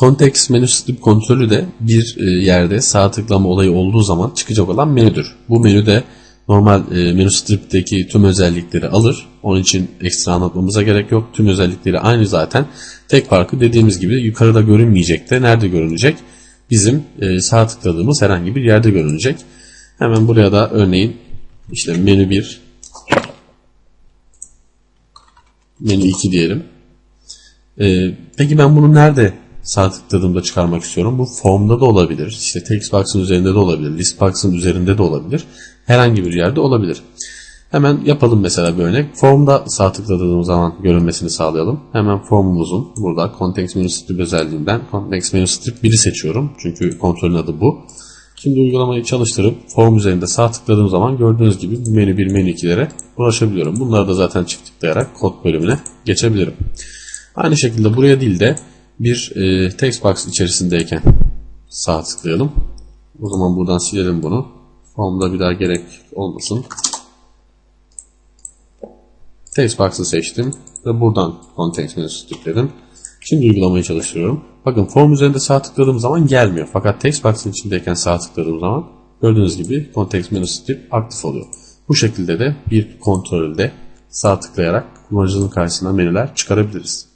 Context menü strip kontrolü de bir e, yerde sağ tıklama olayı olduğu zaman çıkacak olan menüdür. Bu menüde normal e, menü strip'teki tüm özellikleri alır. Onun için ekstra anlatmamıza gerek yok. Tüm özellikleri aynı zaten. Tek farkı dediğimiz gibi yukarıda görünmeyecek de nerede görünecek? Bizim e, sağ tıkladığımız herhangi bir yerde görünecek. Hemen buraya da örneğin işte menü 1 menü 2 diyelim. Ee, peki ben bunu nerede sağ tıkladığımda çıkarmak istiyorum? Bu formda da olabilir. İşte textbox'ın üzerinde de olabilir. Listbox'ın üzerinde de olabilir. Herhangi bir yerde olabilir. Hemen yapalım mesela bir örnek. Formda sağ tıkladığımız zaman görünmesini sağlayalım. Hemen formumuzun burada Context Menu Strip özelliğinden Context Menu Strip 1'i seçiyorum. Çünkü kontrolün adı bu. Şimdi uygulamayı çalıştırıp form üzerinde sağ tıkladığım zaman gördüğünüz gibi menü 1, menü 2'lere ulaşabiliyorum. Bunları da zaten çift tıklayarak kod bölümüne geçebilirim. Aynı şekilde buraya değil de bir e, text box içerisindeyken sağ tıklayalım. O zaman buradan silelim bunu. Formda bir daha gerek olmasın. Text box'ı seçtim ve buradan context menüsü tıkladım. Şimdi uygulamayı çalıştırıyorum. Bakın form üzerinde sağ tıkladığım zaman gelmiyor. Fakat text box'ın içindeyken sağ tıkladığım zaman gördüğünüz gibi context menü strip aktif oluyor. Bu şekilde de bir kontrolde sağ tıklayarak kullanıcının karşısına menüler çıkarabiliriz.